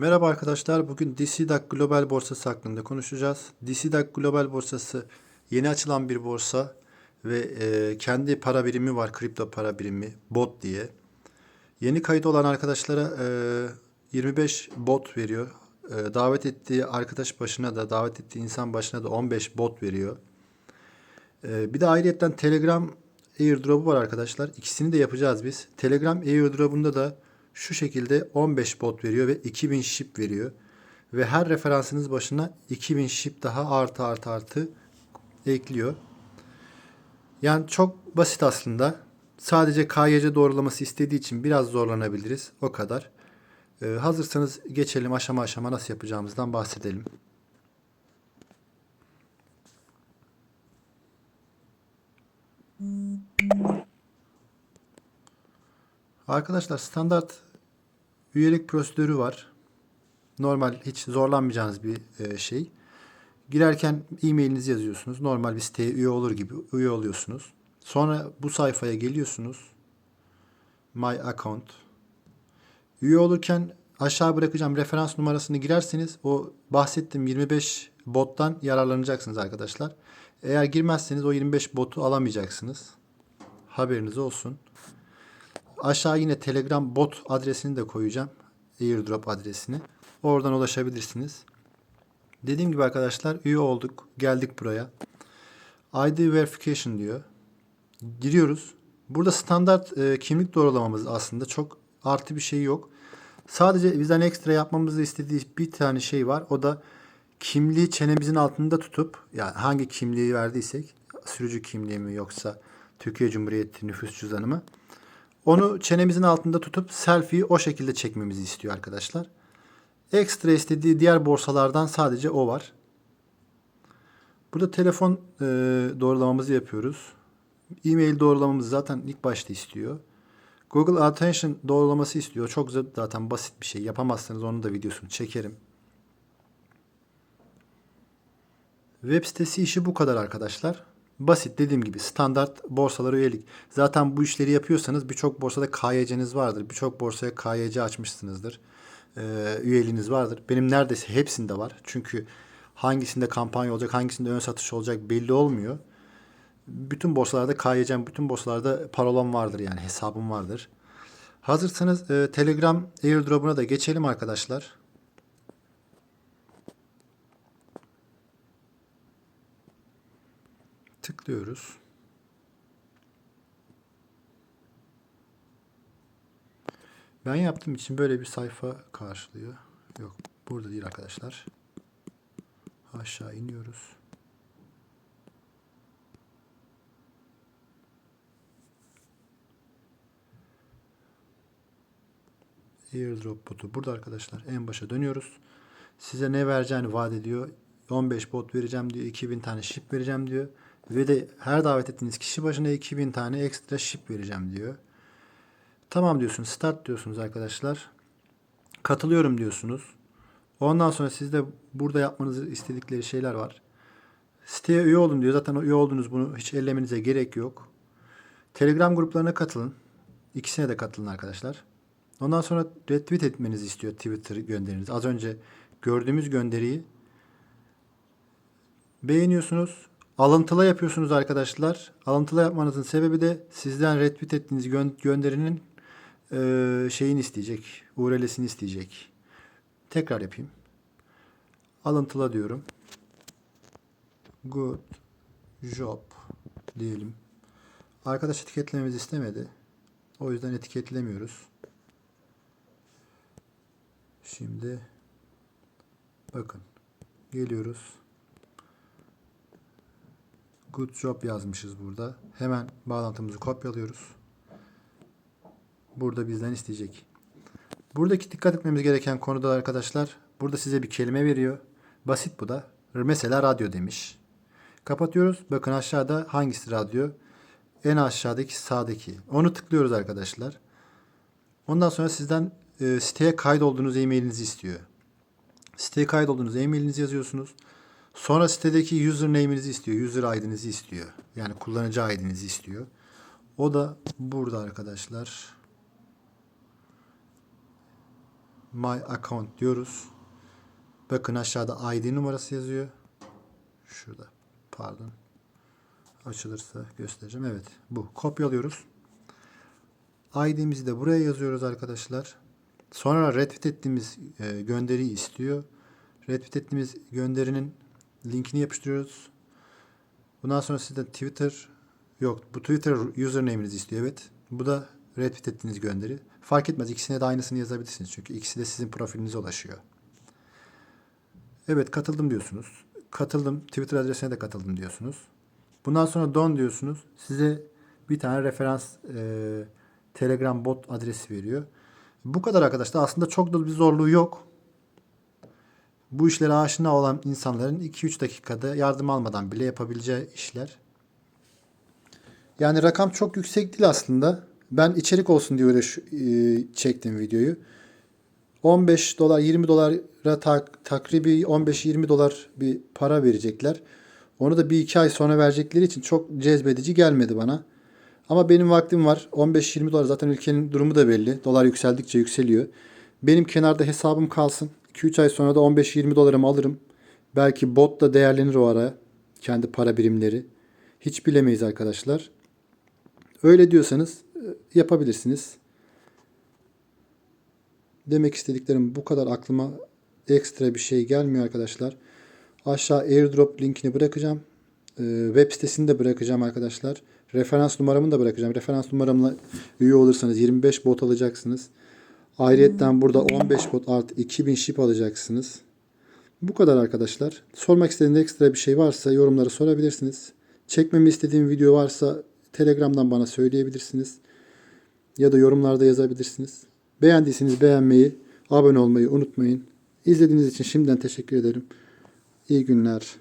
Merhaba arkadaşlar. Bugün DCDAC Global Borsası hakkında konuşacağız. DCDAC Global Borsası yeni açılan bir borsa ve e, kendi para birimi var, kripto para birimi, BOT diye. Yeni kayıt olan arkadaşlara e, 25 BOT veriyor. E, davet ettiği arkadaş başına da, davet ettiği insan başına da 15 BOT veriyor. E, bir de ayrıyetten Telegram airdrop'u var arkadaşlar. İkisini de yapacağız biz. Telegram airdrop'unda da şu şekilde 15 bot veriyor ve 2000 ship veriyor. Ve her referansınız başına 2000 ship daha artı artı artı ekliyor. Yani çok basit aslında. Sadece KYC doğrulaması istediği için biraz zorlanabiliriz. O kadar. Ee, hazırsanız geçelim aşama aşama nasıl yapacağımızdan bahsedelim. Arkadaşlar standart üyelik prosedürü var. Normal hiç zorlanmayacağınız bir e, şey. Girerken e-mailinizi yazıyorsunuz. Normal bir siteye üye olur gibi üye oluyorsunuz. Sonra bu sayfaya geliyorsunuz. My account. Üye olurken aşağı bırakacağım referans numarasını girerseniz o bahsettiğim 25 bottan yararlanacaksınız arkadaşlar. Eğer girmezseniz o 25 botu alamayacaksınız. Haberiniz olsun. Aşağı yine Telegram bot adresini de koyacağım. Airdrop adresini. Oradan ulaşabilirsiniz. Dediğim gibi arkadaşlar üye olduk. Geldik buraya. ID verification diyor. Giriyoruz. Burada standart e, kimlik doğrulamamız aslında çok artı bir şey yok. Sadece bizden ekstra yapmamızı istediği bir tane şey var. O da kimliği çenemizin altında tutup yani hangi kimliği verdiysek sürücü kimliği mi yoksa Türkiye Cumhuriyeti nüfus cüzdanı mı? Onu çenemizin altında tutup selfie'yi o şekilde çekmemizi istiyor arkadaşlar. Ekstra istediği diğer borsalardan sadece o var. Burada telefon e, doğrulamamızı yapıyoruz. E-mail doğrulamamızı zaten ilk başta istiyor. Google Attention doğrulaması istiyor. Çok zaten basit bir şey. Yapamazsanız onun da videosunu çekerim. Web sitesi işi bu kadar arkadaşlar. Basit dediğim gibi standart borsalara üyelik. Zaten bu işleri yapıyorsanız birçok borsada KYC'niz vardır. Birçok borsaya KYC açmışsınızdır. Ee, üyeliğiniz vardır. Benim neredeyse hepsinde var. Çünkü hangisinde kampanya olacak, hangisinde ön satış olacak belli olmuyor. Bütün borsalarda KYC'm, bütün borsalarda parolam vardır yani hesabım vardır. Hazırsanız e, Telegram airdrop'una da geçelim arkadaşlar. Tıklıyoruz. Ben yaptığım için böyle bir sayfa karşılıyor. Yok burada değil arkadaşlar. Aşağı iniyoruz. Airdrop botu burada arkadaşlar. En başa dönüyoruz. Size ne vereceğini vaat ediyor. 15 bot vereceğim diyor. 2000 tane ship vereceğim diyor. Ve de her davet ettiğiniz kişi başına 2000 tane ekstra ship vereceğim diyor. Tamam diyorsunuz. Start diyorsunuz arkadaşlar. Katılıyorum diyorsunuz. Ondan sonra sizde burada yapmanızı istedikleri şeyler var. Siteye üye olun diyor. Zaten üye oldunuz bunu hiç ellemenize gerek yok. Telegram gruplarına katılın. İkisine de katılın arkadaşlar. Ondan sonra retweet etmenizi istiyor Twitter gönderiniz. Az önce gördüğümüz gönderiyi beğeniyorsunuz. Alıntıla yapıyorsunuz arkadaşlar. Alıntıla yapmanızın sebebi de sizden retweet ettiğiniz gö- gönderinin e, şeyini isteyecek. URL'sini isteyecek. Tekrar yapayım. Alıntıla diyorum. Good job diyelim. Arkadaş etiketlememizi istemedi. O yüzden etiketlemiyoruz. Şimdi bakın geliyoruz. Good job yazmışız burada. Hemen bağlantımızı kopyalıyoruz. Burada bizden isteyecek. Buradaki dikkat etmemiz gereken konuda arkadaşlar. Burada size bir kelime veriyor. Basit bu da. Mesela radyo demiş. Kapatıyoruz. Bakın aşağıda hangisi radyo? En aşağıdaki sağdaki. Onu tıklıyoruz arkadaşlar. Ondan sonra sizden e, siteye kaydolduğunuz e-mailinizi istiyor. Siteye kaydolduğunuz e-mailinizi yazıyorsunuz. Sonra sitedeki username'inizi istiyor. User ID'nizi istiyor. Yani kullanıcı ID'nizi istiyor. O da burada arkadaşlar. My account diyoruz. Bakın aşağıda ID numarası yazıyor. Şurada. Pardon. Açılırsa göstereceğim. Evet. Bu. Kopyalıyoruz. ID'mizi de buraya yazıyoruz arkadaşlar. Sonra retweet ettiğimiz e, gönderiyi istiyor. Retweet ettiğimiz gönderinin linkini yapıştırıyoruz. Bundan sonra sizden Twitter yok. Bu Twitter username'inizi istiyor. Evet. Bu da retweet ettiğiniz gönderi. Fark etmez. İkisine de aynısını yazabilirsiniz. Çünkü ikisi de sizin profilinize ulaşıyor. Evet katıldım diyorsunuz. Katıldım. Twitter adresine de katıldım diyorsunuz. Bundan sonra don diyorsunuz. Size bir tane referans e, Telegram bot adresi veriyor. Bu kadar arkadaşlar. Aslında çok da bir zorluğu yok. Bu işlere aşina olan insanların 2-3 dakikada yardım almadan bile yapabileceği işler. Yani rakam çok yüksek değil aslında. Ben içerik olsun diye şu- e, çektim videoyu. 15 dolar 20 dolara tak, takribi 15-20 dolar bir para verecekler. Onu da bir iki ay sonra verecekleri için çok cezbedici gelmedi bana. Ama benim vaktim var. 15-20 dolar zaten ülkenin durumu da belli. Dolar yükseldikçe yükseliyor. Benim kenarda hesabım kalsın. 2-3 ay sonra da 15-20 dolarımı alırım. Belki bot da değerlenir o ara. Kendi para birimleri. Hiç bilemeyiz arkadaşlar. Öyle diyorsanız e, yapabilirsiniz. Demek istediklerim bu kadar aklıma ekstra bir şey gelmiyor arkadaşlar. Aşağı airdrop linkini bırakacağım. Ee, web sitesini de bırakacağım arkadaşlar. Referans numaramı da bırakacağım. Referans numaramla üye olursanız 25 bot alacaksınız. Ayrıyetten burada 15 bot artı 2000 ship alacaksınız. Bu kadar arkadaşlar. Sormak istediğiniz ekstra bir şey varsa yorumlara sorabilirsiniz. Çekmemi istediğim video varsa Telegram'dan bana söyleyebilirsiniz. Ya da yorumlarda yazabilirsiniz. Beğendiyseniz beğenmeyi, abone olmayı unutmayın. İzlediğiniz için şimdiden teşekkür ederim. İyi günler.